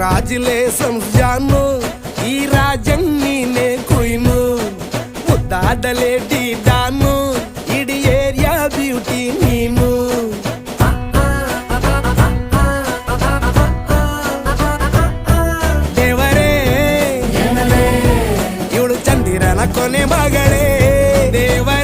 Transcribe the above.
రాజులేసం జాను ఈ రాజం నేనే కొయ్ను. ముద్దాడలేటి దాను ఇడి area beauty నేను. దేవరే ಇವಳು చందిరన కొనే మగడే. దేవరే